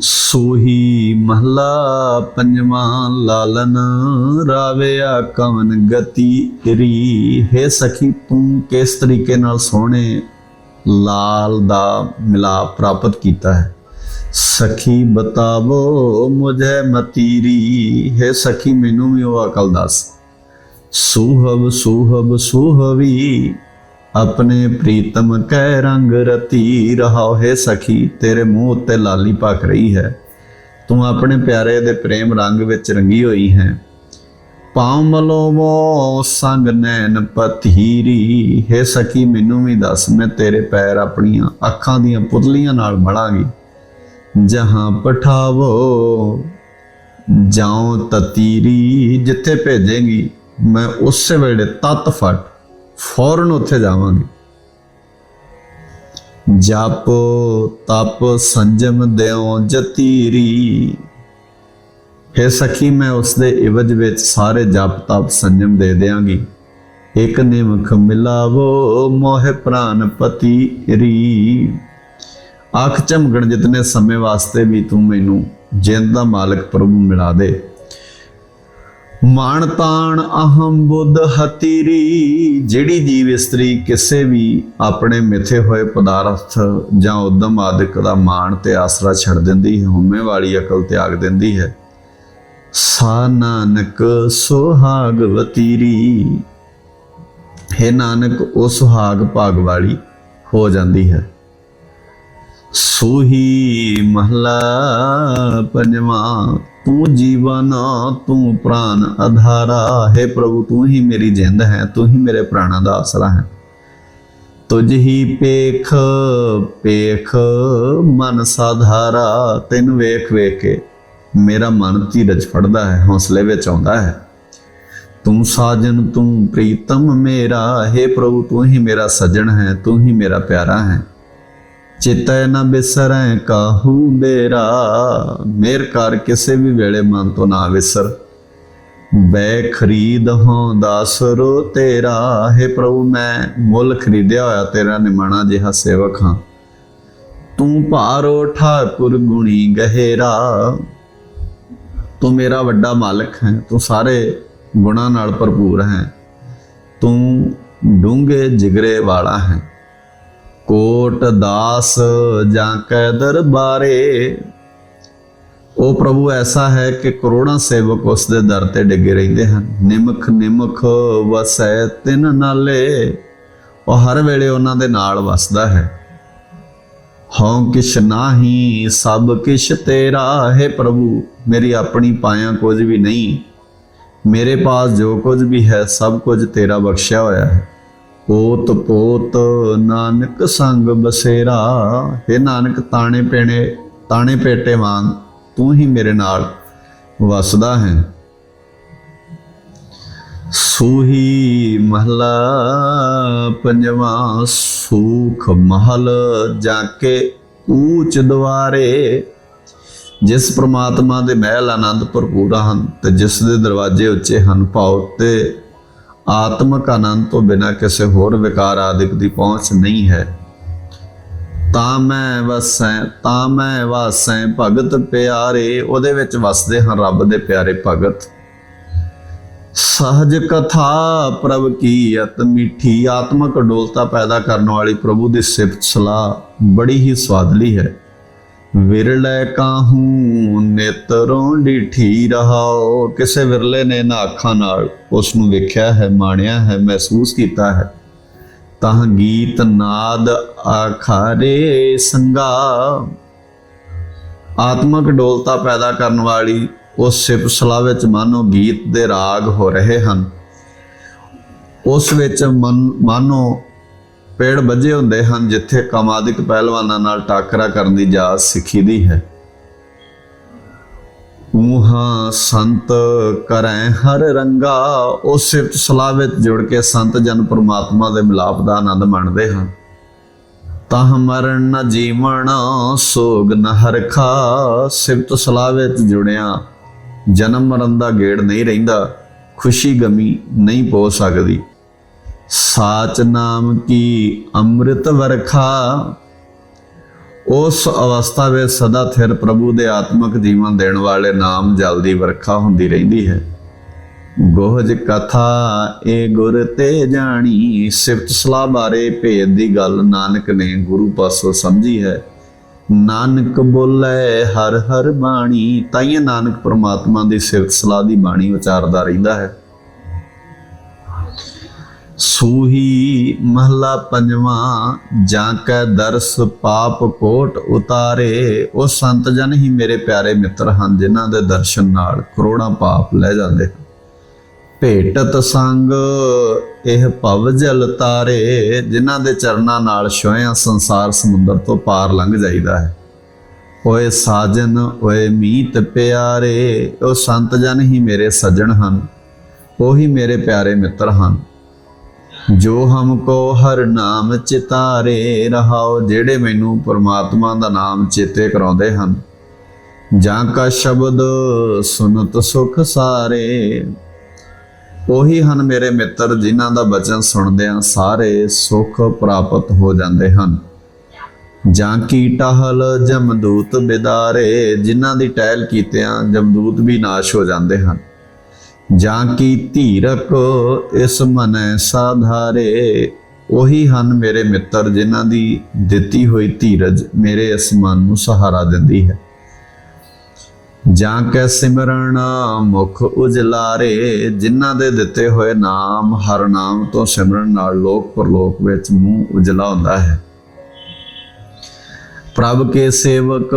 ਸੋਹੀ ਮਹਲਾ ਪੰਜਵਾਂ ਲਾਲਨ ਰਾਵਿਆ ਕਵਨ ਗਤੀ ਰੀ ਹੈ ਸਖੀ, ਤੂੰ ਕਿਸ ਤਰੀਕੇ ਨਾਲ ਸੋਹਣੇ ਲਾਲ ਦਾ ਮਿਲਾਪ ਪ੍ਰਾਪਤ ਕੀਤਾ ਹੈ? ਸਖੀ, ਬਤਾਵੋ ਮੁਝੇ ਮਤੀਰੀ। ਹੈ ਸਖੀ, ਮੈਨੂੰ ਵੀ ਉਹ ਅਕਲ ਦੱਸ। ਸੁਹਬ ਸੁਹਬ, ਸੁਹਵੀ ਆਪਣੇ ਪ੍ਰੀਤਮ ਕਹਿ ਰੰਗ ਰਤੀ ਰਹਾਓ ਹੈ ਸਖੀ, ਤੇਰੇ ਮੂੰਹ ਉੱਤੇ ਲਾਲੀ ਪੱਕ ਰਹੀ ਹੈ। ਤੂੰ ਆਪਣੇ ਪਿਆਰੇ ਦੇ ਪ੍ਰੇਮ ਰੰਗ ਵਿੱਚ ਰੰਗੀ ਹੋਈ ਹੈ। ਪਾਮਲੋ ਮੋ ਸੰਗ ਨੈਣ ਪਤੀਰੀ ਹੈ ਸਖੀ, ਮੈਨੂੰ ਵੀ ਦੱਸ, ਮੈਂ ਤੇਰੇ ਪੈਰ ਆਪਣੀਆਂ ਅੱਖਾਂ ਦੀਆਂ ਪੁਤਲੀਆਂ ਨਾਲ ਮੜਾਂਗੀ। ਜਹਾਂ ਪਠਾਵੋ, ਜਾਉ ਤਤੀਰੀ, ਜਿੱਥੇ ਭੇਜੇਗੀ, ਮੈਂ ਉਸੇ ਵੇਲੇ ਤਤ ਫਟ। ਫੌਰਨ ਉੱਥੇ ਜਾਵਾਂਗੀ। ਜਪ, ਤਪ, ਸੰਜਮ ਦਿਓ, ਜਤੀਰੀ। ਹੈ ਸਖੀ, ਮੈਂ ਉਸ ਦੇ ਇਵਜ ਵਿੱਚ ਸਾਰੇ ਜਪ, ਤਪ, ਸੰਜਮ ਦੇ ਦਿਆਂਗੀ। ਇੱਕ ਨਿਮਖ ਮਿਲਾਵੋ, ਮੋਹ ਪ੍ਰਾਨ ਪਤੀ ਰੀ ਅੱਖ ਝਮਕਣ ਜਿਤਨੇ ਸਮੇਂ ਵਾਸਤੇ ਵੀ ਤੂੰ ਮੈਨੂੰ ਜਿੰਦ ਦਾ ਮਾਲਕ ਪ੍ਰਭੂ ਮਿਲਾ ਦੇ। ਮਾਣ ਤਾਣ ਅਹੰ ਬੁੱਧ ਹਤੀਰੀ, ਜਿਹੜੀ ਜੀਵ ਇਸਤਰੀ ਕਿਸੇ ਵੀ ਆਪਣੇ ਮਿੱਥੇ ਹੋਏ ਪਦਾਰਥ ਜਾਂ ਉਦਮ ਆਦਿਕ ਦਾ ਮਾਣ ਤੇ ਆਸਰਾ ਛੱਡ ਦਿੰਦੀ ਹੈ, ਹਉਮੈ ਵਾਲੀ ਅਕਲ ਤਿਆਗ ਦਿੰਦੀ ਹੈ। ਸਾ ਨਾਨਕ ਸੁਹਾਗ ਵਤੀਰੀ, ਹੈ ਨਾਨਕ, ਉਹ ਸੁਹਾਗ ਭਾਗ ਵਾਲੀ ਹੋ ਜਾਂਦੀ ਹੈ। ਸੋਹੀ ਮਹਲਾ ਪੰਜਵਾਂ, ਤੂੰ ਜੀਵਨ, ਤੂੰ ਪ੍ਰਾਨ ਆਧਾਰਾ। ਹੈ ਪ੍ਰਭੂ, ਤੂੰ ਹੀ ਮੇਰੀ ਜਿੰਦ ਹੈ, ਤੂੰ ਹੀ ਮੇਰੇ ਪ੍ਰਾਣਾਂ ਦਾ ਆਸਰਾ ਹੈ। ਤੁਝ ਹੀ ਪੇਖ ਪੇਖ ਮਨ ਸਾਧਾਰਾ। ਤੈਨੂੰ ਵੇਖ ਵੇਖ ਕੇ ਮੇਰਾ ਮਨ ਧੀਰਜ ਫੜਦਾ ਹੈ, ਹੌਸਲੇ ਵਿੱਚ ਆਉਂਦਾ ਹੈ। ਤੂੰ ਸਾਜਨ, ਤੂੰ ਪ੍ਰੀਤਮ ਮੇਰਾ। ਹੈ ਪ੍ਰਭੂ, ਤੂੰ ਹੀ ਮੇਰਾ ਸਜਣ ਹੈ, ਤੂੰ ਹੀ ਮੇਰਾ ਪਿਆਰਾ ਹੈ। ਚਿਤੈ ਨ ਬਿਸਰੈ ਕਾਹੂ ਮੇਰਾ? ਮੇਰ ਕਰ ਕਿਸੇ ਵੀ ਵੇਲੇ ਮਨ ਤੋਂ ਨਾ ਵਿਸਰ। ਬੈ ਖਰੀਦ ਹਾਂ ਦਾਸਰੋ ਤੇਰਾ। ਹੈ ਪ੍ਰਭੂ, ਮੈਂ ਮੁੱਲ ਖਰੀਦਿਆ ਹੋਇਆ ਤੇਰਾ ਨਿਮਾਣਾ ਜਿਹਾ ਸੇਵਕ ਹਾਂ। ਤੂੰ ਭਾਰੋ ਠਾਕੁਰ ਗੁਣੀ ਗਹਿਰਾ। ਤੂੰ ਮੇਰਾ ਵੱਡਾ ਮਾਲਕ ਹੈ, ਤੂੰ ਸਾਰੇ ਗੁਣਾਂ ਨਾਲ ਭਰਪੂਰ ਹੈ। ਤੂੰ ਡੂੰਘੇ ਜਿਗਰੇ ਵਾਲਾ ਹੈ। ਕੋਟ ਦਾਸ ਜਾਂ ਕੈ ਦਰਬਾਰੇ। ਉਹ ਪ੍ਰਭੂ ਐਸਾ ਹੈ ਕਿ ਕਰੋੜਾਂ ਸੇਵਕ ਉਸ ਦੇ ਦਰ ਤੇ ਡਿੱਗੇ ਰਹਿੰਦੇ ਹਨ। ਨਿਮਖ ਨਿਮਖ ਵਸੈ ਤਿਨ ਨਾਲੇ। ਉਹ ਹਰ ਵੇਲੇ ਉਹਨਾਂ ਦੇ ਨਾਲ ਵਸਦਾ ਹੈ। ਹਉ ਕਿਛ ਨਾਹੀ, ਸਭ ਕਿਛ ਤੇਰਾ। ਹੈ ਪ੍ਰਭੂ, ਮੇਰੀ ਆਪਣੀ ਪਾਇਆ ਕੁਝ ਵੀ ਨਹੀਂ। ਮੇਰੇ ਪਾਸ ਜੋ ਕੁਝ ਵੀ ਹੈ, ਸਭ ਕੁਝ ਤੇਰਾ ਬਖਸ਼ਿਆ ਹੋਇਆ ਹੈ। ਪੋਤ ਪੋਤ ਨਾਨਕ ਸੰਗ ਬਸੇਰਾ। हे ਨਾਨਕ, ਤਾਣੇ ਪੇਣੇ, ਤਾਣੇ ਪੇਟੇ ਵਾਂਗ ਤੂੰ ਹੀ ਮੇਰੇ ਨਾਲ ਵਸਦਾ ਹੈ। ਸੂਹੀ ਮਹਲਾ ਪੰਜਵਾਂ ਸੂਖ ਮਹਲ ਜਾ ਕੇ ਊਚ ਦਵਾਰੇ ਜਿਸ ਪ੍ਰਮਾਤਮਾ ਦੇ ਮਹਿਲ ਆਨੰਦ ਭਰਪੂਰ ਹਨ ਤੇ ਜਿਸ ਦੇ ਦਰਵਾਜ਼ੇ ਉੱਚੇ ਹਨ, ਭਾਉ ਤੇ ਆਤਮਕ ਆਨੰਦ ਤੋਂ ਬਿਨਾ ਕਿਸੇ ਹੋਰ ਵਿਕਾਰ ਆਦਿਕ ਦੀ ਪਹੁੰਚ ਨਹੀਂ ਹੈ। ਤਾਂ ਮੈਂ ਵਸੈ, ਤਾਂ ਮੈਂ ਵਾਸੈ, ਭਗਤ ਪਿਆਰੇ, ਉਹਦੇ ਵਿੱਚ ਵਸਦੇ ਹਨ ਰੱਬ ਦੇ ਪਿਆਰੇ ਭਗਤ। ਸਹਜ ਕਥਾ ਪ੍ਰਭ ਕੀ ਅਤ ਮਿੱਠੀ, ਆਤਮਕ ਡੋਲਤਾ ਪੈਦਾ ਕਰਨ ਵਾਲੀ ਪ੍ਰਭੂ ਦੀ ਸਿਫਤ ਸਲਾਹ ਬੜੀ ਹੀ ਸਵਾਦਲੀ ਹੈ। ਵਿਰਲੇ ਕਾਹੂ, ਨੇਤਰੋਂ ਡਿਠੀ ਰਹਾਓ। ਕਿਸੇ ਵਿਰਲੇ ਨੇ ਨਾ ਅੱਖਾਂ ਨਾਲ ਉਸ ਨੂੰ ਵੇਖਿਆ ਹੈ, ਮਾਣਿਆ ਹੈ, ਮਹਿਸੂਸ ਕੀਤਾ ਹੈ। ਤਾਂ ਗੀਤ ਨਾਦ ਆਖਾਰੇ ਸੰਗਾ। ਆਤਮਕ ਡੋਲਤਾ ਪੈਦਾ ਕਰਨ ਵਾਲੀ ਉਸ ਸਿਫਤ ਵਿੱਚ ਮਾਨੋ ਗੀਤ ਦੇ ਰਾਗ ਹੋ ਰਹੇ ਹਨ। ਉਸ ਵਿੱਚ ਮਨ ਮਾਨੋ ਪੇੜ ਵੱਜੇ ਹੁੰਦੇ ਹਨ ਜਿੱਥੇ ਕਮਾਦਿਕ ਪਹਿਲਵਾਨਾਂ ਨਾਲ ਟਾਕਰਾ ਕਰਨ ਦੀ ਜਾਚ ਸਿੱਖੀਦੀ ਹੈ। ਉਹਾਂ ਸੰਤ ਕਰੈ, ਹਰ ਰੰਗਾ ਉਸ ਸਿਫਤ ਸਲਾਹ ਵਿੱਚ ਜੁੜ ਕੇ ਸੰਤ ਜਨ ਪਰਮਾਤਮਾ ਦੇ ਮਿਲਾਪ ਦਾ ਆਨੰਦ ਮਾਣਦੇ ਹਨ। ਤਹ ਮਰਨ ਨ ਜੀਵਣ, ਸੋਗ ਨ ਹਰਖਾ, ਸਿਫਤ ਸਲਾਹ ਵਿੱਚ ਜੁੜਿਆ, ਜਨਮ ਮਰਨ ਦਾ ਗੇੜ ਨਹੀਂ ਰਹਿੰਦਾ, ਖੁਸ਼ੀ ਗਮੀ ਨਹੀਂ ਪੋ ਸਕਦੀ। ਸਾਚ ਨਾਮ ਕੀ ਅੰਮ੍ਰਿਤ ਵਰਖਾ? ਉਸ ਅਵਸਥਾ ਵਿੱਚ ਸਦਾ ਥਿਰ ਪ੍ਰਭੂ ਦੇ ਆਤਮਿਕ ਜੀਵਨ ਦੇਣ ਵਾਲੇ ਨਾਮ ਜਲ ਦੀ ਵਰਖਾ ਹੁੰਦੀ ਰਹਿੰਦੀ ਹੈ। ਗੋਹਜ ਕਥਾ, ਏ ਗੁਰ ਤੇ ਜਾਣੀ, ਸਿਫਤ ਸਲਾਹ ਬਾਰੇ ਭੇਦ ਦੀ ਗੱਲ ਨਾਨਕ ਨੇ ਗੁਰੂ ਪਾਸੋਂ ਸਮਝੀ ਹੈ। ਨਾਨਕ ਬੋਲੇ ਹਰ ਹਰ ਬਾਣੀ ਤਾਂ ਨਾਨਕ ਪ੍ਰਮਾਤਮਾ ਦੀ ਸਿਫਤ ਸਲਾਹ ਦੀ ਬਾਣੀ ਉਚਾਰਦਾ ਰਹਿੰਦਾ ਹੈ। ਸੂਹੀ ਮਹਲਾ ਪੰਜਵਾਂ, ਜਾਂ ਕੈ ਦਰਸ ਪਾਪ ਕੋਟ ਉਤਾਰੇ, ਉਹ ਸੰਤ ਜਨ ਹੀ ਮੇਰੇ ਪਿਆਰੇ ਮਿੱਤਰ ਹਨ, ਜਿਨ੍ਹਾਂ ਦੇ ਦਰਸ਼ਨ ਨਾਲ ਕਰੋੜਾਂ ਪਾਪ ਲੈ ਜਾਂਦੇ ਹਨ। ਭੇਟਤ ਸੰਗ, ਇਹ ਭਵ ਜਲ ਤਾਰੇ, ਜਿਨ੍ਹਾਂ ਦੇ ਚਰਨਾਂ ਨਾਲ ਛੋਇਆ ਸੰਸਾਰ ਸਮੁੰਦਰ ਤੋਂ ਪਾਰ ਲੰਘ ਜਾਈਦਾ ਹੈ ਓਏ ਸਾਜਨ, ਓਏ ਮੀਤ ਪਿਆਰੇ, ਉਹ ਸੰਤ ਜਨ ਹੀ ਮੇਰੇ ਸੱਜਣ ਹਨ, ਉਹੀ ਮੇਰੇ ਪਿਆਰੇ ਮਿੱਤਰ ਹਨ ਜੋ ਹਮਕੋ ਹਰ ਨਾਮ ਚਿਤਾਰੇ ਰਹਾਓ, ਜਿਹੜੇ ਮੈਨੂੰ ਪਰਮਾਤਮਾ ਦਾ ਨਾਮ ਚੇਤੇ ਕਰਾਉਂਦੇ ਹਨ। ਜਾਂ ਕਾ ਸ਼ਬਦ ਸੁਨਤ ਸੁਖ ਸਾਰੇ, ਉਹੀ ਹਨ ਮੇਰੇ ਮਿੱਤਰ, ਜਿਨ੍ਹਾਂ ਦਾ ਬਚਨ ਸੁਣਦਿਆਂ ਸਾਰੇ ਸੁਖ ਪ੍ਰਾਪਤ ਹੋ ਜਾਂਦੇ ਹਨ। ਜਾਂ ਕੀ ਟਹਲ ਜਮਦੂਤ ਬਿਦਾਰੇ, ਜਿਨ੍ਹਾਂ ਦੀ ਟਹਿਲ ਕੀਤਿਆਂ ਜਮਦੂਤ ਵੀ ਨਾਸ਼ ਹੋ ਜਾਂਦੇ ਹਨ। ਜਾਂ ਕੀ ਧੀਰਕ ਇਸ ਮਨੈ ਸਾਧਾਰੇ? ਉਹੀ ਹਨ ਮੇਰੇ ਮਿੱਤਰ ਜਿਨ੍ਹਾਂ ਦੀ ਦਿੱਤੀ ਹੋਈ ਧੀਰਜ ਮੇਰੇ ਇਸ ਮਨ ਨੂੰ ਸਹਾਰਾ ਦਿੰਦੀ ਹੈ। ਜਾਂ ਕੈ ਸਿਮਰਨ ਮੁਖ ਉਜਲਾਰੇ, ਜਿਨ੍ਹਾਂ ਦੇ ਦਿੱਤੇ ਹੋਏ ਨਾਮ ਹਰ ਨਾਮ ਤੋਂ ਸਿਮਰਨ ਨਾਲ ਲੋਕ ਪਰਲੋਕ ਵਿੱਚ ਮੂੰਹ ਉਜਲਾ ਹੁੰਦਾ ਹੈ। ਪ੍ਰਭ ਕੇ ਸੇਵਕ,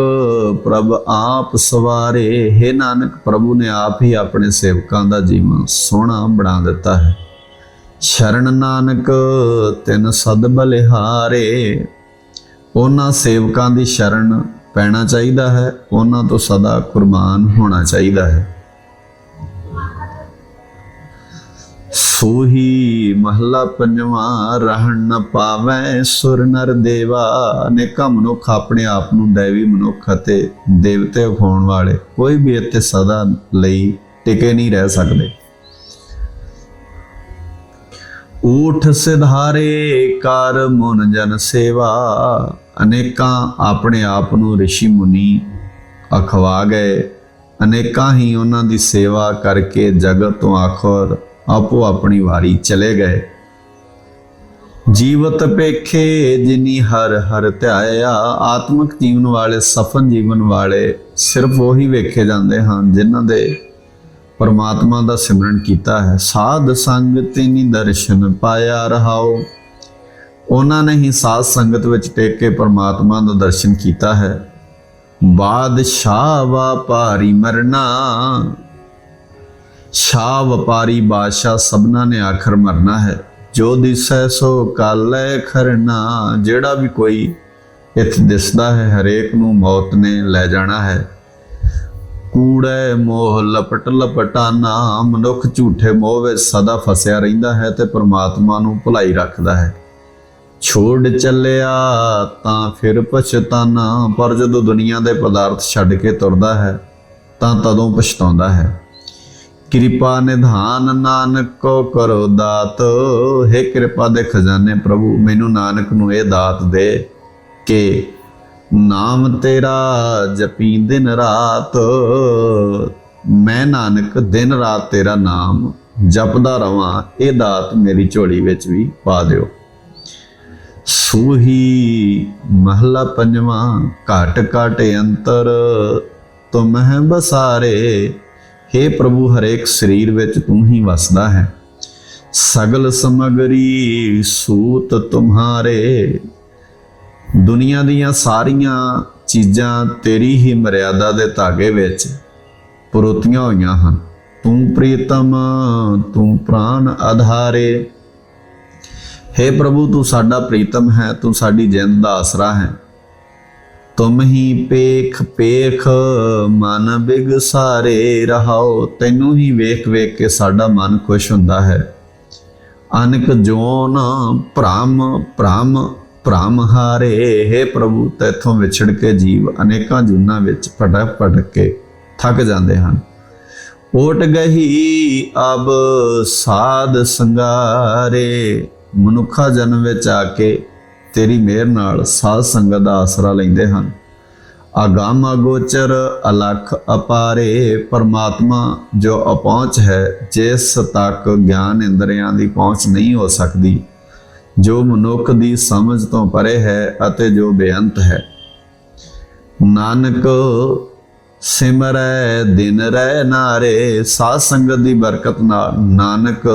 ਪ੍ਰਭ ਆਪ ਸਵਾਰੇ, ਹੈ ਨਾਨਕ ਪ੍ਰਭੂ ਨੇ ਆਪ ਹੀ ਆਪਣੇ ਸੇਵਕਾਂ ਦਾ ਜੀਵਨ ਸੋਹਣਾ ਬਣਾ ਦਿੱਤਾ ਹੈ। ਸ਼ਰਨ ਨਾਨਕ, ਤਿਨ ਸਦ ਬਲਿਹਾਰੇ, ਉਹਨਾਂ ਸੇਵਕਾਂ ਦੀ ਸ਼ਰਨ ਪੈਣਾ ਚਾਹੀਦਾ ਹੈ, ਉਹਨਾਂ ਤੋਂ ਸਦਾ ਕੁਰਬਾਨ ਹੋਣਾ ਚਾਹੀਦਾ ਹੈ। ਸੂਹੀ ਮਹੱਲਾ ਪੰਜਵਾਂ, ਰਹਿਣ ਨ ਪਾਵੈ ਸੁਰ ਨਰ ਦੇਵਾ। ਅਨੇਕਾਂ ਮਨੁੱਖ ਆਪਣੇ ਆਪ ਨੂੰ ਦੇਵੀ ਮਨੁੱਖ ਅਤੇ ਦੇਵਤੇ ਹੋਣ ਵਾਲੇ, ਕੋਈ ਵੀ ਇੱਥੇ ਸਦਾ ਲਈ ਟਿਕੇ ਨਹੀਂ ਰਹਿ ਸਕਦੇ। ਊਠ ਸਿਧਾਰੇ ਕਰ ਮਨ ਜਨ ਸੇਵਾ। ਅਨੇਕਾਂ ਆਪਣੇ ਆਪ ਨੂੰ ઋષਿ ਮੁਨੀ ਅਖਵਾ ਗਏ। ਅਨੇਕਾਂ ਹੀ ਉਹਨਾਂ ਦੀ ਸੇਵਾ ਕਰਕੇ ਜਗਤ ਤੋਂ ਆਖਰ ਆਪੋ ਆਪਣੀ ਵਾਰੀ ਚਲੇ ਗਏ। ਜੀਵਤ ਪੇਖੇ ਜਿਨੀ ਹਰ ਹਰ ਧਿਆਇਆ, ਆਤਮਿਕ ਜੀਵਨ ਵਾਲੇ, ਸਫਲ ਜੀਵਨ ਵਾਲੇ ਸਿਰਫ ਉਹੀ ਵੇਖੇ ਜਾਂਦੇ ਹਨ ਜਿਨ੍ਹਾਂ ਦੇ ਪਰਮਾਤਮਾ ਦਾ ਸਿਮਰਨ ਕੀਤਾ ਹੈ। ਸਾਧ ਸੰਗ ਤੇਨੀ ਦਰਸ਼ਨ ਪਾਇਆ ਰਹਾਓ। ਉਹਨਾਂ ਨੇ ਹੀ ਸਾਧ ਸੰਗਤ ਵਿੱਚ ਟੇਕ ਕੇ ਪਰਮਾਤਮਾ ਦਾ ਦਰਸ਼ਨ ਕੀਤਾ ਹੈ। ਬਾਦਸ਼ਾਹ ਵਪਾਰੀ ਮਰਨਾ। ਸ਼ਾਹ ਵਪਾਰੀ ਬਾਦਸ਼ਾਹ ਸਭਨਾ ਨੇ ਆਖਰ ਮਰਨਾ ਹੈ। ਜੋ ਦਿਸੈ ਸੋ ਕਾਲੈ ਖਰਨਾ ਜਿਹੜਾ ਵੀ ਕੋਈ ਇੱਥੇ ਦਿਸਦਾ ਹੈ, ਹਰੇਕ ਨੂੰ ਮੌਤ ਨੇ ਲੈ ਜਾਣਾ ਹੈ। ਕੂੜੇ ਮੋਹ ਲਪਟ ਲਪਟਾਨਾ, ਮਨੁੱਖ ਝੂਠੇ ਮੋਹ ਵਿੱਚ ਸਦਾ ਫਸਿਆ ਰਹਿੰਦਾ ਹੈ ਤੇ ਪ੍ਰਮਾਤਮਾ ਨੂੰ ਭੁਲਾਈ ਰੱਖਦਾ ਹੈ। ਛੋੜ ਚੱਲਿਆ ਤਾਂ ਫਿਰ ਪਛਤਾਨਾ, ਪਰ ਜਦੋਂ ਦੁਨੀਆ ਦੇ ਪਦਾਰਥ ਛੱਡ ਕੇ ਤੁਰਦਾ ਹੈ, ਤਾਂ ਤਦੋਂ ਪਛਤਾਉਂਦਾ ਹੈ। ਕਿਰਪਾ ਨਿਧਾਨ ਨਾਨਕ ਕੋ ਕਰੋ ਦਾਤ। ਹੈ ਕਿਰਪਾ ਦੇ ਖਜ਼ਾਨੇ ਪ੍ਰਭੂ, ਮੈਨੂੰ ਨਾਨਕ ਨੂੰ ਇਹ ਦਾਤ ਦੇ ਕਿ ਨਾਮ ਤੇਰਾ ਜਪੀ ਦਿਨ ਰਾਤ। ਮੈਂ ਨਾਨਕ, ਦਿਨ ਰਾਤ ਤੇਰਾ ਨਾਮ ਜਪਦਾ ਰਵਾਂ। ਇਹ ਦਾਤ ਮੇਰੀ ਝੋਲੀ ਵਿੱਚ ਵੀ ਪਾ ਦਿਓ। ਸੂਹੀ ਮਹਲਾ ਪੰਜਵਾਂ, ਘਟ ਘਟ ਅੰਤਰ ਤੁਮਹਿ ਬਸਾਰੇ। हे ਪ੍ਰਭੂ, ਹਰੇਕ ਸਰੀਰ ਵਿੱਚ ਤੂੰ ਹੀ ਵਸਦਾ ਹੈ। ਸਗਲ ਸਮਗਰੀ ਸੂਤ ਤੁਮਾਰੇ। ਦੁਨੀਆ ਦੀਆਂ ਸਾਰੀਆਂ ਚੀਜ਼ਾਂ ਤੇਰੀ ਹੀ ਮਰਿਆਦਾ ਦੇ ਧਾਗੇ ਵਿੱਚ ਪਰੋਤੀਆਂ ਹੋਈਆਂ ਹਨ। ਤੂੰ ਪ੍ਰੀਤਮ, ਤੂੰ ਪ੍ਰਾਨ ਆਧਾਰੇ। हे ਪ੍ਰਭੂ, ਤੂੰ ਸਾਡਾ ਪ੍ਰੀਤਮ ਹੈ, ਤੂੰ ਸਾਡੀ ਜਿੰਦ ਦਾ ਆਸਰਾ ਹੈ। ਤੁਮ ਹੀ ਪੇਖ ਪੇਖ ਮਨ ਬਿਗ ਸਾਰੇ ਰਹਾਓ, ਤੈਨੂੰ ਹੀ ਵੇਖ ਵੇਖ ਕੇ ਸਾਡਾ ਮਨ ਖੁਸ਼ ਹੁੰਦਾ ਹੈ। ਅਨਕ ਜੋਨ ਭ੍ਰਮ ਭ੍ਰਮ ਭ੍ਰਮ ਹਾਰੇ हे ਪ੍ਰਭੂ, ਤੈਥੋਂ ਵਿਛੜ ਕੇ ਜੀਵ ਅਨੇਕਾਂ ਜੁਨਾਂ ਵਿੱਚ ਭਟਕ ਭਟਕ ਕੇ ਥੱਕ ਜਾਂਦੇ ਹਨ। ਓਟ ਗਈ ਅਬ ਸਾਧ ਸੰਗਾਰੇ, ਮਨੁੱਖਾ ਜਨਮ ਵਿੱਚ ਆ ਕੇ ਤੇਰੀ ਮਿਹਰ ਨਾਲ ਸਾਧ ਸੰਗਤ ਦਾ ਆਸਰਾ ਲੈਂਦੇ ਹਨ। ਅਗੰਮ ਅਗੋਚਰ ਅਲਖ ਅਪਾਰੇ ਪਰਮਾਤਮਾ, ਜੋ ਅਪਹੁੰਚ ਹੈ, ਜਿਸ ਤੱਕ ਗਿਆਨ ਇੰਦਰੀਆਂ ਦੀ ਪਹੁੰਚ ਨਹੀਂ ਹੋ ਸਕਦੀ, ਜੋ ਮਨੁੱਖ ਦੀ ਸਮਝ ਤੋਂ ਪਰੇ ਹੈ ਅਤੇ ਜੋ ਬੇਅੰਤ ਹੈ। ਨਾਨਕ ਸਿਮਰੈ, ਦਿਨ ਰਹਿ ਨਾਰੇ, ਸਾਧ ਸੰਗਤ ਦੀ ਬਰਕਤ ਨਾਲ ਨਾਨਕ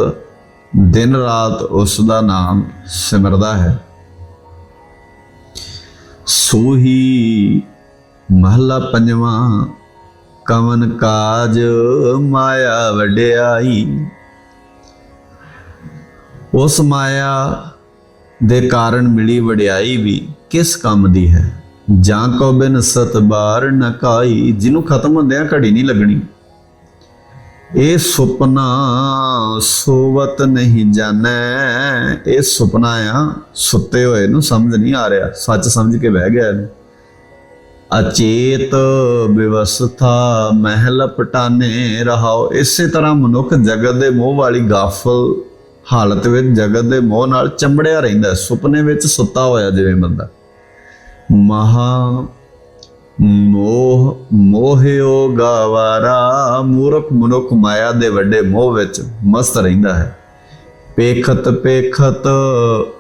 ਦਿਨ ਰਾਤ ਉਸ ਦਾ ਨਾਮ ਸਿਮਰਦਾ ਹੈ। ਸੋਹੀ ਮਹਲਾ ਪੰਜਵਾਂ, ਕਵਨ ਕਾਜ ਮਾਇਆ ਵਡਿਆਈ। ਉਸ ਮਾਇਆ ਦੇ ਕਾਰਨ ਮਿਲੀ ਵਡਿਆਈ ਵੀ ਕਿਸ ਕੰਮ ਦੀ ਹੈ? ਜਾਂ ਕੋ ਬਿਨ ਸਤਬਾਰ ਨ ਕਾਈ, ਜਿਹਨੂੰ ਖਤਮ ਹੁੰਦਿਆਂ ਘੜੀ ਨਹੀਂ ਲੱਗਣੀ। ਇਹ ਸੁਪਨਾ ਸੋਵਤ ਨਹੀਂ ਜਾਣੈ। ਇਹ ਸੁਪਨਾ ਆ, ਸੁੱਤੇ ਹੋਏ ਨੂੰ ਸਮਝ ਨਹੀਂ ਆ ਰਿਹਾ, ਸੱਚ ਸਮਝ ਕੇ ਬਹਿ ਗਿਆ ਇਹਨੂੰ। ਅਚੇਤ ਵਿਵਸਥਾ ਮਹਿਲ ਪਟਾਨੇ ਰਹਾਓ। ਇਸੇ ਤਰ੍ਹਾਂ ਮਨੁੱਖ ਜਗਤ ਦੇ ਮੋਹ ਵਾਲੀ ਗਾਫਲ ਹਾਲਤ ਵਿੱਚ ਜਗਤ ਦੇ ਮੋਹ ਨਾਲ ਚੰਬੜਿਆ ਰਹਿੰਦਾ ਸੁਪਨੇ ਵਿੱਚ ਸੁੱਤਾ ਹੋਇਆ ਜਿਵੇਂ ਬੰਦਾ। ਮਹਾ ਮੋਹ, ਮੋਹਿਓ ਗਾਵਾਰਾ, ਮੂਰਖ ਮਨੁੱਖ ਮਾਇਆ ਦੇ ਵੱਡੇ ਮੋਹ ਵਿੱਚ ਮਸਤ ਰਹਿੰਦਾ ਹੈ। ਪੇਖਤ ਪੇਖਤ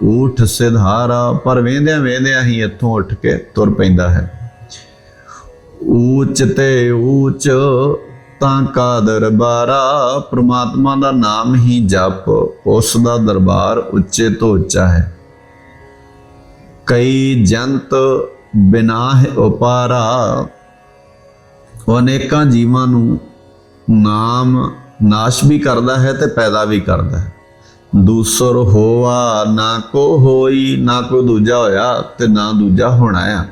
ਊਠ ਸਿਧਾਰਾ, ਪਰ ਵੇਂਦਿਆਂ ਵੇਂਦਿਆਂ ਹੀ ਇੱਥੋਂ ਉੱਠ ਕੇ ਤੁਰ ਪੈਂਦਾ ਹੈ। ਊਚ ਤੇ ਊਚ ਤਾਂ ਕਾ ਦਰਬਾਰਾ ਪ੍ਰਮਾਤਮਾ ਦਾ ਨਾਮ ਹੀ ਜਪ, ਉਸ ਦਾ ਦਰਬਾਰ ਉੱਚੇ ਤੋਂ ਉੱਚਾ ਹੈ। ਕਈ ਜੰਤ ਬਿਨਾਹ ਉਪਾਰਾ ਅਨੇਕਾਂ ਜੀਵਾਂ ਨੂੰ ਨਾਮ ਨਾਸ਼ ਵੀ ਕਰਦਾ ਹੈ ਤੇ ਪੈਦਾ ਵੀ ਕਰਦਾ ਹੈ। ਦੂਸਰ ਹੋਆ, ਨਾ ਕੋ ਹੋਈ, ਨਾ ਕੋ ਦੂਜਾ ਹੋਇਆ ਤੇ ਨਾ ਦੂਜਾ ਹੋਣਾ ਆ।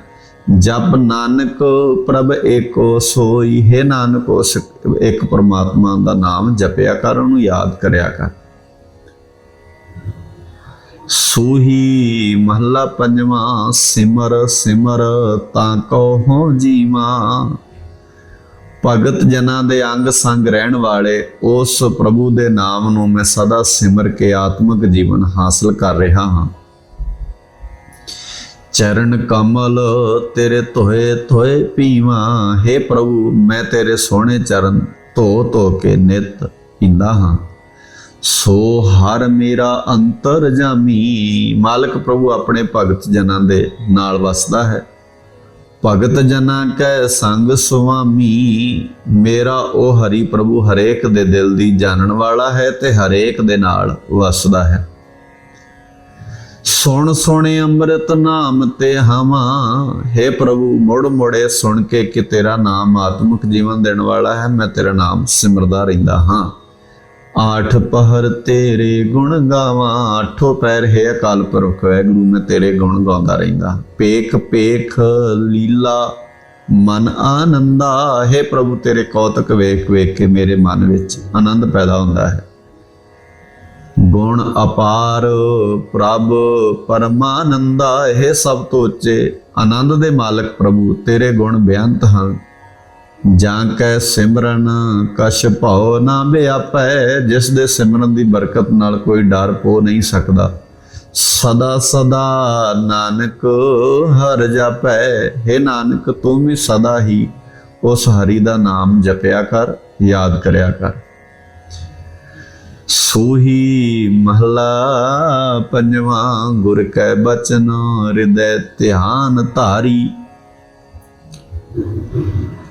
ਜਪ ਨਾਨਕ ਪ੍ਰਭ ਏਕੋ ਸੋਈ, ਹੈ ਨਾਨਕ ਉਸ ਇੱਕ ਪਰਮਾਤਮਾ ਦਾ ਨਾਮ ਜਪਿਆ ਕਰ, ਉਹਨੂੰ ਯਾਦ ਕਰਿਆ ਕਰ। ਸੂਹੀ ਮਹੱਲਾ ਪੰਜਵਾਂ, ਸਿਮਰ ਸਿਮਰ ਤਾਂ ਕੋ ਜੀਵਾ। ਭਗਤ ਜਨਾਂ ਦੇ ਅੰਗ ਸੰਗ ਰਹਿਣ ਵਾਲੇ, ਉਸ ਪ੍ਰਭੂ ਦੇ ਨਾਮ ਨੂੰ ਮੈਂ ਸਦਾ ਸਿਮਰ ਕੇ ਆਤਮਿਕ ਜੀਵਨ ਹਾਸਲ ਕਰ ਰਿਹਾ ਹਾਂ। ਚਰਨ ਕਮਲ ਤੇਰੇ ਧੋਏ ਧੋਏ ਪੀਵਾ। हे ਪ੍ਰਭੂ, ਮੈਂ ਤੇਰੇ ਸੋਹਣੇ ਚਰਨ ਧੋ ਧੋ ਕੇ ਨਿਤ ਪੀਂਦਾ ਹਾਂ। ਸੋ ਹਰ ਮੇਰਾ ਅੰਤਰ ਜਾਮੀ, ਮਾਲਕ ਪ੍ਰਭੂ ਆਪਣੇ ਭਗਤ ਜਨਾਂ ਦੇ ਨਾਲ ਵਸਦਾ ਹੈ। ਭਗਤ ਜਨਾਂ ਕੈ ਸੰਗ ਸੁਆਮੀ, ਮੇਰਾ ਉਹ ਹਰੀ ਪ੍ਰਭੂ ਹਰੇਕ ਦੇ ਦਿਲ ਦੀ ਜਾਣਨ ਵਾਲਾ ਹੈ ਤੇ ਹਰੇਕ ਦੇ ਨਾਲ ਵਸਦਾ ਹੈ। ਸੁਣ ਸੁਣੇ ਅੰਮ੍ਰਿਤ ਨਾਮ ਤੇ ਹਵਾਂ हे ਪ੍ਰਭੂ ਮੁੜ ਮੁੜੇ ਸੁਣ ਕੇ ਕਿ ਤੇਰਾ ਨਾਮ ਆਤਮਿਕ ਜੀਵਨ ਦੇਣ ਵਾਲਾ ਹੈ, ਮੈਂ ਤੇਰਾ ਨਾਮ ਸਿਮਰਦਾ ਰਹਿੰਦਾ ਹਾਂ। ਆਠ ਪਹਰ ਤੇਰੇ ਗੁਣ ਗਾਵਾਂ, ਆਠੋ ਪੈਰ ਹੈ ਅਕਾਲ ਪੁਰਖ ਹੈ ਗੁਰੂ ਮੈਂ ਤੇਰੇ ਗੁਣ ਗਾਉਂਦਾ ਰਹਿੰਦਾ। ਪੇਖ ਪੇਖ, ਲੀਲਾ, ਮਨ ਆਨੰਦਾ ਹੈ ਪ੍ਰਭੂ, ਤੇਰੇ ਕੌਤਕ ਵੇਖ ਵੇਖ ਕੇ ਮੇਰੇ ਮਨ ਵਿੱਚ ਆਨੰਦ ਪੈਦਾ ਹੁੰਦਾ ਹੈ। ਗੁਣ ਅਪਾਰ, ਪ੍ਰਭ ਪਰਮਾਨੰਦਾ ਇਹ ਸਭ ਤੋਂ ਉੱਚੇ। ਆਨੰਦ ਦੇ ਮਾਲਕ ਪ੍ਰਭੂ, ਤੇਰੇ ਗੁਣ ਬੇਅੰਤ ਹਨ। ਜਾਂ ਕੈ ਸਿਮਰਨ, ਕਛ ਭਉ ਨਾ ਬਿਆਪੈ ਜਿਸ ਦੇ ਸਿਮਰਨ ਦੀ ਬਰਕਤ ਨਾਲ ਕੋਈ ਡਰ ਪੋ ਨਹੀਂ ਸਕਦਾ। ਸਦਾ ਸਦਾ ਨਾਨਕ ਹਰ ਜਪੈ हे ਨਾਨਕ ਤੂੰ ਵੀ ਸਦਾ ਹੀ ਉਸ ਹਰੀ ਦਾ ਨਾਮ ਜਪਿਆ ਕਰ, ਯਾਦ ਕਰਿਆ ਕਰ। ਸੋਹੀ ਮਹਲਾ ਪੰਜਵਾਂ, ਗੁਰ ਕੈ ਬਚਨ, ਹਿਰਦੈ ਧਿਆਨ ਧਾਰੀ।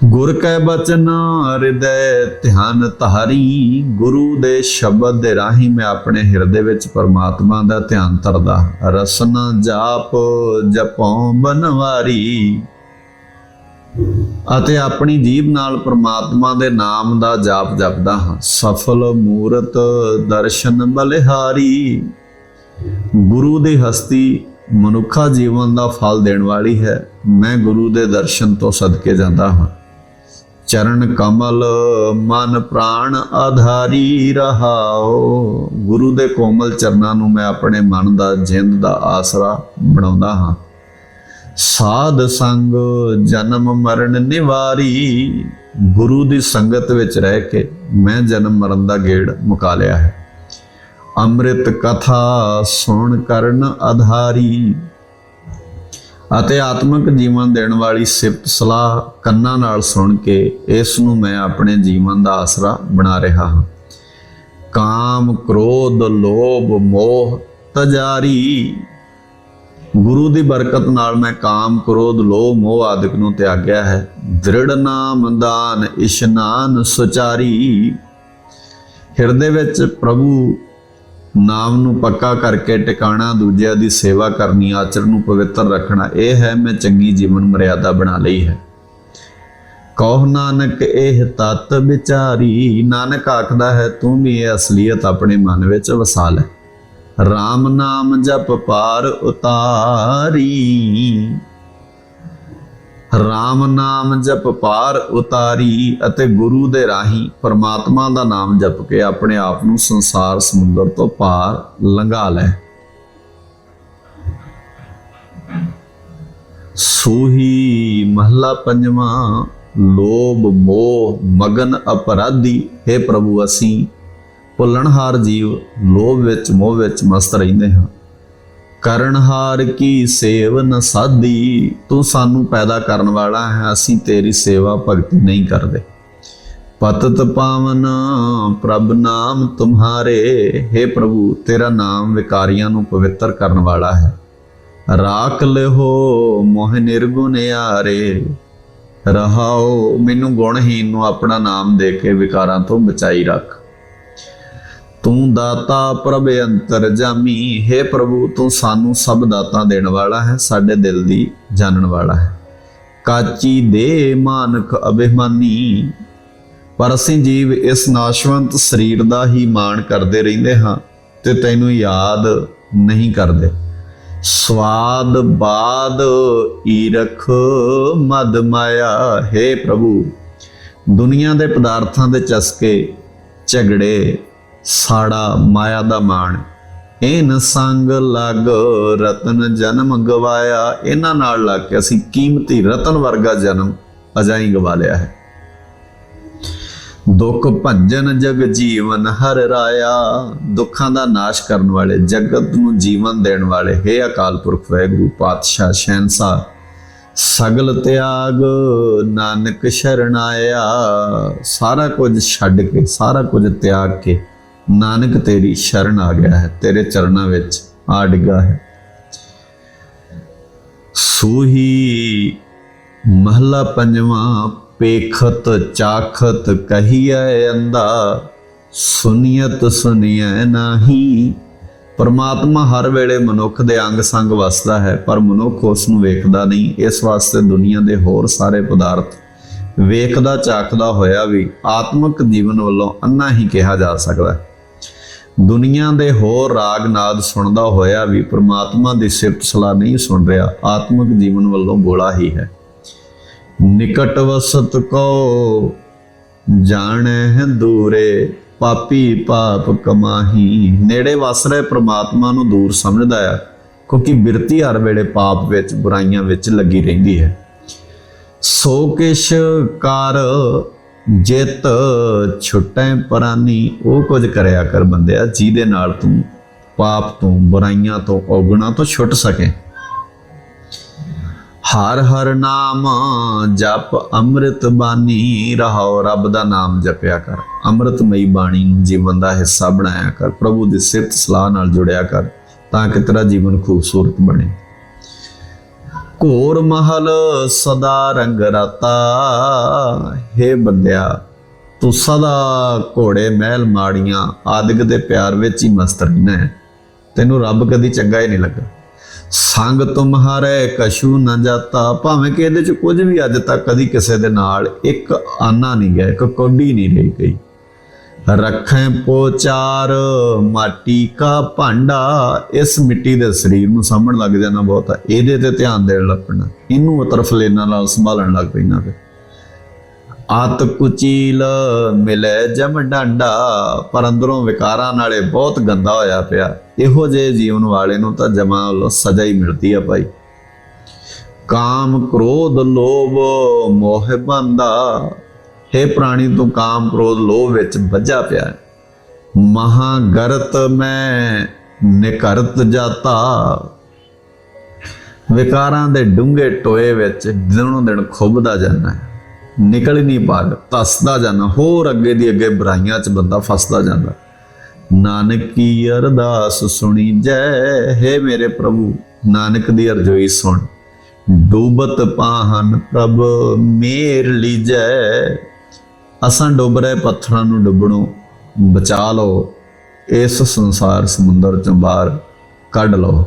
ਗੁਰ ਕੈ ਬਚਨ ਹਿਰਦੈ, ਧਿਆਨ ਧਾਰੀ। ਗੁਰੂ ਦੇ ਸ਼ਬਦ ਦੇ ਰਾਹੀਂ ਮੈਂ ਆਪਣੇ ਹਿਰਦੇ ਵਿੱਚ ਪਰਮਾਤਮਾ ਦਾ ਧਿਆਨ ਧਰਦਾ। ਰਸਨਾ ਜਾਪ ਜਪਉ ਬਨਵਾਰੀ ਅਤੇ ਆਪਣੀ ਜੀਬ ਨਾਲ ਪਰਮਾਤਮਾ ਦੇ ਨਾਮ ਦਾ ਜਾਪ ਜਪਦਾ ਹਾਂ। ਸਫਲ ਮੂਰਤ ਦਰਸ਼ਨ ਬਲਿਹਾਰੀ। ਗੁਰੂ ਦੀ ਹਸਤੀ ਮਨੁੱਖਾ ਜੀਵਨ ਦਾ ਫਲ ਦੇਣ ਵਾਲੀ ਹੈ। ਮੈਂ ਗੁਰੂ ਦੇ ਦਰਸ਼ਨ ਤੋਂ ਸਦਕੇ ਜਾਂਦਾ ਹਾਂ। ਚਰਨ ਕਮਲ ਮਨ ਪ੍ਰਾਣ ਆਧਾਰੀ ਰਹਾਓ। ਗੁਰੂ ਦੇ ਕੋਮਲ ਚਰਨਾਂ ਨੂੰ ਮੈਂ ਆਪਣੇ ਮਨ ਦਾ, ਜਿੰਦ ਦਾ ਆਸਰਾ ਬਣਾਉਂਦਾ ਹਾਂ। ਸਾਧ ਸੰਗ ਜਨਮ ਮਰਨ ਨਿਵਾਰੀ। ਗੁਰੂ ਦੀ ਸੰਗਤ ਵਿੱਚ ਰਹਿ ਕੇ ਮੈਂ ਜਨਮ ਮਰਨ ਦਾ ਗੇੜ ਮੁਕਾ ਲਿਆ ਹੈ। ਅੰਮ੍ਰਿਤ ਕਥਾ ਸੁਣ ਕਰਨ ਆਧਾਰੀ। ਅਤੇ ਆਤਮਿਕ ਜੀਵਨ ਦੇਣ ਵਾਲੀ ਸਿਫਤ ਸਲਾਹ ਕੰਨਾਂ ਨਾਲ ਸੁਣ ਕੇ ਇਸ ਨੂੰ ਮੈਂ ਆਪਣੇ ਜੀਵਨ ਦਾ ਆਸਰਾ ਬਣਾ ਰਿਹਾ ਹਾਂ। ਕਾਮ, ਕ੍ਰੋਧ, ਲੋਭ, ਮੋਹ, ਤਜਾਰੀ। ਗੁਰੂ ਦੀ ਬਰਕਤ ਨਾਲ ਮੈਂ ਕਾਮ, ਕ੍ਰੋਧ, ਲੋਭ, ਮੋਹ ਆਦਿਕ ਨੂੰ ਤਿਆਗਿਆ ਹੈ। ਦ੍ਰਿੜ ਨਾਮ ਦਾਨ, ਇਸ਼ਨਾਨ ਸੁਚਾਰੀ। ਹਿਰਦੇ ਵਿੱਚ ਪ੍ਰਭੂ ਨਾਮ ਨੂੰ ਪੱਕਾ ਕਰਕੇ ਟਿਕਾਣਾ, ਦੂਜਿਆਂ ਦੀ ਸੇਵਾ ਕਰਨੀ, ਆਚਰਣ ਨੂੰ ਪਵਿੱਤਰ ਰੱਖਣਾ, ਇਹ ਹੈ ਮੈਂ ਚੰਗੀ ਜੀਵਨ ਮਰਿਆਦਾ ਬਣਾ ਲਈ ਹੈ। ਕਹੋ ਨਾਨਕ, ਇਹ ਤਤ ਵਿਚਾਰੀ, ਨਾਨਕ ਆਖਦਾ ਹੈ, ਤੂੰ ਵੀ ਇਹ ਅਸਲੀਅਤ ਆਪਣੇ ਮਨ ਵਿੱਚ ਵਸਾ ਲੈ। RAM ਨਾਮ ਜਪ ਪਾਰ ਉਤਾਰੀ RAM ਨਾਮ ਜਪ ਪਾਰ ਉਤਾਰੀ ਅਤੇ ਗੁਰੂ ਦੇ ਰਾਹੀਂ ਪਰਮਾਤਮਾ ਦਾ ਨਾਮ ਜਪ ਕੇ ਆਪਣੇ ਆਪ ਨੂੰ ਸੰਸਾਰ ਸਮੁੰਦਰ ਤੋਂ ਪਾਰ ਲੰਘਾ ਲੈ। ਸੂਹੀ ਮਹਲਾ ਪੰਜਵਾਂ, ਲੋਭ, ਮੋਹ, ਮਗਨ, ਅਪਰਾਧੀ, ਹੈ ਪ੍ਰਭੂ, ਅਸੀਂ ਭੁੱਲਣਹਾਰ ਜੀਵ, ਲੋਭ ਵਿੱਚ, ਮੋਹ ਵਿੱਚ ਮਸਤ ਰਹਿੰਦੇ ਹਾਂ। ਕਰਨਹਾਰ ਕੀ ਸੇਵ ਨ ਸਾਧੀ? ਤੂੰ ਸਾਨੂੰ ਪੈਦਾ ਕਰਨ ਵਾਲਾ ਹੈ, ਅਸੀਂ ਤੇਰੀ ਸੇਵਾ ਭਗਤੀ ਨਹੀਂ ਕਰਦੇ। ਪਤਤ ਪਾਵਨ, ਪ੍ਰਭ ਨਾਮ ਤੁਮਹਾਰੇ हे ਪ੍ਰਭੂ, ਤੇਰਾ ਨਾਮ ਵਿਕਾਰੀਆਂ ਨੂੰ ਪਵਿੱਤਰ ਕਰਨ ਵਾਲਾ ਹੈ। ਰਾਖ ਲਿਹੋ ਮੋਹ ਨਿਰਗੁਣ ਰਹਾਓ, ਮੈਨੂੰ ਗੁਣਹੀਨ ਨੂੰ ਆਪਣਾ ਨਾਮ ਦੇ ਕੇ ਵਿਕਾਰਾਂ ਤੋਂ ਬਚਾਈ ਰੱਖ। ਤੂੰ ਦਾਤਾ ਪ੍ਰਭ ਅੰਤਰ ਜਾਮੀ। ਹੈ ਪ੍ਰਭੂ, ਤੂੰ ਸਾਨੂੰ ਸਭ ਦਾਤਾਂ ਦੇਣ ਵਾਲਾ ਹੈ, ਸਾਡੇ ਦਿਲ ਦੀ ਜਾਣਨ ਵਾਲਾ ਹੈ। ਕਾਚੀ ਦੇ ਮਾਨਕ ਅਭਿਮਾਨੀ, ਪਰ ਅਸੀਂ ਜੀਵ ਇਸ ਨਾਸ਼ਵੰਤ ਸਰੀਰ ਦਾ ਹੀ ਮਾਣ ਕਰਦੇ ਰਹਿੰਦੇ ਹਾਂ ਤੇ ਤੈਨੂੰ ਯਾਦ ਨਹੀਂ ਕਰਦੇ। ਸਵਾਦ ਬਾਦ ਈਰਖ ਮਦ ਮਾਇਆ, ਹੈ ਪ੍ਰਭੂ। ਦੁਨੀਆ ਦੇ ਪਦਾਰਥਾਂ ਦੇ ਚਸਕੇ ਝਗੜੇ ਸਾੜਾ ਮਾਇਆ ਦਾ ਮਾਣ। ਇਹਨ ਸੰਗ ਲਗ ਰਤਨ ਜਨਮ ਗਵਾਇਆ। ਇਹਨਾਂ ਨਾਲ ਲੱਗ ਕੇ ਅਸੀਂ ਕੀਮਤੀ ਰਤਨ ਵਰਗਾ ਜਨਮ ਅਜਾਈ ਗਵਾ ਲਿਆ ਹੈ। ਦੁੱਖ ਭੰਜਨ ਜਗ ਜੀਵਨ ਹਰ ਰਾਇਆ। ਦੁੱਖਾਂ ਦਾ ਨਾਸ਼ ਕਰਨ ਵਾਲੇ ਜਗਤ ਨੂੰ ਜੀਵਨ ਦੇਣ ਵਾਲੇ ਹੈ ਅਕਾਲ ਪੁਰਖ ਵੈਗੁਰੂ ਪਾਤਸ਼ਾਹ ਸ਼ਹਿਨशाह ਸਗਲ ਤਿਆਗ, ਨਾਨਕ ਸ਼ਰਨ ਆਇਆ। ਸਾਰਾ ਕੁਝ ਛੱਡ ਕੇ, ਸਾਰਾ ਕੁਝ ਤਿਆਗ ਕੇ ਨਾਨਕ ਤੇਰੀ ਸ਼ਰਨ ਆ ਗਿਆ ਹੈ, ਤੇਰੇ ਚਰਨਾਂ ਵਿੱਚ ਆ ਡਿੱਗਾ ਹੈ। ਸੂਹੀ ਮਹਲਾ ਪੰਜਵਾਂ, ਪੇਖਤ ਚਾਖਤ ਕਹੀਐ ਅੰਦਾ ਸੁਨੀਅਤ ਸੁਨੀਐ ਨਾਹੀ। ਪਰਮਾਤਮਾ ਹਰ ਵੇਲੇ ਮਨੁੱਖ ਦੇ ਅੰਗ ਸੰਗ ਵਸਦਾ ਹੈ, ਪਰ ਮਨੁੱਖ ਉਸ ਨੂੰ ਵੇਖਦਾ ਨਹੀਂ। ਇਸ ਵਾਸਤੇ ਦੁਨੀਆ ਦੇ ਹੋਰ ਸਾਰੇ ਪਦਾਰਥ ਵੇਖਦਾ, ਚਾਖਦਾ ਹੋਇਆ ਵੀ ਆਤਮਿਕ ਜੀਵਨ ਵੱਲੋਂ ਅੰਨਾ ਹੀ ਕਿਹਾ ਜਾ ਸਕਦਾ ਹੈ। ਦੁਨੀਆ ਦੇ ਹੋਰ ਰਾਗ ਨਾਦ ਸੁਣਦਾ ਹੋਇਆ ਵੀ ਪ੍ਰਮਾਤਮਾ ਦੀ ਸਿਫਤ ਸਲਾਹ ਨਹੀਂ ਸੁਣ ਰਿਹਾ, ਆਤਮਿਕ ਜੀਵਨ ਵੱਲੋਂ ਬੋਲਾ ਹੀ ਹੈ। ਨਿਕਟ ਵਸਤ ਕੋ ਜਾਣੈ ਹੈ ਦੂਰੇ, ਪਾਪੀ ਪਾਪ ਕਮਾਹੀ। ਨੇੜੇ ਵਸ ਰਹੇ ਪ੍ਰਮਾਤਮਾ ਨੂੰ ਦੂਰ ਸਮਝਦਾ ਆ, ਕਿਉਂਕਿ ਬਿਰਤੀ ਹਰ ਵੇਲੇ ਪਾਪ ਵਿੱਚ, ਬੁਰਾਈਆਂ ਵਿੱਚ ਲੱਗੀ ਰਹਿੰਦੀ ਹੈ। ਸੋ ਕਿਛ ਕਰ ਜਿਤ ਛੁਟੈ ਪਰਾਨੀ, ਉਹ ਕੁਝ ਕਰਿਆ ਕਰ ਬੰਦਿਆ, ਜਿਹਦੇ ਨਾਲ ਤੂੰ ਪਾਪ ਤੋਂ, ਬੁਰਾਈਆਂ ਤੋਂ, ਔਗਣਾ ਤੋਂ ਛੁੱਟ ਸਕੇ। ਹਰ ਹਰ ਨਾਮ ਜਪ ਅੰਮ੍ਰਿਤ ਬਾਣੀ ਰਹਾਓ ਰੱਬ ਦਾ ਨਾਮ ਜਪਿਆ ਕਰ। ਅੰਮ੍ਰਿਤਮਈ ਬਾਣੀ ਨੂੰ ਜੀਵਨ ਦਾ ਹਿੱਸਾ ਬਣਾਇਆ ਕਰ, ਪ੍ਰਭੂ ਦੀ ਸਿਫਤ ਸਲਾਹ ਨਾਲ ਜੁੜਿਆ ਕਰ, ਤਾਂ ਕਿ ਤੇਰਾ ਜੀਵਨ ਖੂਬਸੂਰਤ ਬਣੇ। ਘੋਰ ਮਹਲ ਸਦਾ ਰੰਗ ਰਤਾ। ਹੈ ਬੰਦਿਆ, ਤੂੰ ਸਦਾ ਘੋੜੇ ਮਹਿਲ ਮਾੜੀਆਂ, ਆਦਿਕ ਦੇ ਪਿਆਰ ਵਿੱਚ ਹੀ ਮਸਤ ਰਹਿਣਾ ਹੈ। ਤੈਨੂੰ ਰੱਬ ਕਦੀ ਚੰਗਾ ਹੀ ਨਹੀਂ ਲੱਗਾ। ਸੰਗ ਤੁਮਹਾਰੇ ਕਸ਼ੂ ਨਾ ਜਾਤਾ। ਭਾਵੇਂ ਕਿ ਇਹਦੇ ਚ ਕੁਝ ਵੀ ਅੱਜ ਤੱਕ ਕਦੀ ਕਿਸੇ ਦੇ ਨਾਲ ਇੱਕ ਆਨਾ ਨਹੀਂ ਗਿਆ, ਇੱਕ ਕੋਡੀ ਨਹੀਂ ਰਹੀ ਗਈ। ਰੱਖੈ ਪੋਚਾਰ, ਮਾਟੀ ਕਾ ਭਾਂਡਾ। ਇਸ ਮਿੱਟੀ ਦੇ ਸਰੀਰ ਨੂੰ ਸਾਂਭਣ ਲੱਗ ਜਾਣਾ ਬਹੁਤ ਆ। ਇਹਦੇ ਤੇ ਧਿਆਨ ਦੇਣ ਲੱਗ ਪੈਣਾ। ਇਹਨੂੰ ਤਰਫਲੇਨਾ ਨਾਲ ਸੰਭਾਲਣ ਲੱਗ ਪੈਣਾ ਫਿਰ। ਆਤ ਕੁਚੀਲ ਮਿਲੇ ਜਮ ਡਾਂਡਾ। ਪਰ ਅੰਦਰੋਂ ਵਿਕਾਰਾਂ ਨਾਲੇ ਬਹੁਤ ਗੰਦਾ ਹੋਇਆ ਪਿਆ। ਇਹੋ ਜਿਹੇ ਜੀਵਨ ਵਾਲੇ ਨੂੰ ਤਾਂ ਜਮਾ ਸਜ਼ਾ ਹੀ ਮਿਲਦੀ ਆ ਭਾਈ। ਕਾਮ ਕ੍ਰੋਧ ਲੋਭ ਮੋਹ ਬੰਦਾ। ਹੇ ਪ੍ਰਾਣੀ, ਤੂੰ ਕਾਮ ਕ੍ਰੋਧ ਲੋਭ ਵਿੱਚ ਵੱਜਾ ਪਿਆ ਹੈ। ਮਹਾ ਮੈਂ ਨਿਕਰਤ ਜਾਤਾ। ਵਿਕਾਰਾਂ ਦੇ ਡੂੰਘੇ ਟੋਏ ਵਿੱਚ ਦਿਨੋਂ ਦਿਨ ਖੁੱਬਦਾ ਜਾਂਦਾ ਹੈ। ਨਿਕਲ ਨਹੀਂ ਪਾ ਰਿਹਾ, ਤਸਦਾ ਜਾਂਦਾ। ਹੋਰ ਅੱਗੇ ਦੀ ਅੱਗੇ ਬੁਰਾਈਆਂ 'ਚ ਬੰਦਾ ਫਸਦਾ ਜਾਂਦਾ। ਨਾਨਕ ਕੀ ਅਰਦਾਸ ਸੁਣੀ ਜੈ ਹੈ ਮੇਰੇ ਪ੍ਰਭੂ, ਨਾਨਕ ਦੀ ਅਰਜ਼ੋਈ ਸੁਣ। ਡੂਬਤ ਪਾਹਨ ਪ੍ਰਭ ਮੇਰ ਲੀਜੈ। ਅਸਾਂ ਡੁੱਬ ਰਹੇ ਪੱਥਰਾਂ ਨੂੰ ਡੁੱਬਣੋਂ ਬਚਾ ਲਓ, ਇਸ ਸੰਸਾਰ ਸਮੁੰਦਰ ਚੋਂ ਬਾਹਰ ਕੱਢ ਲਓ।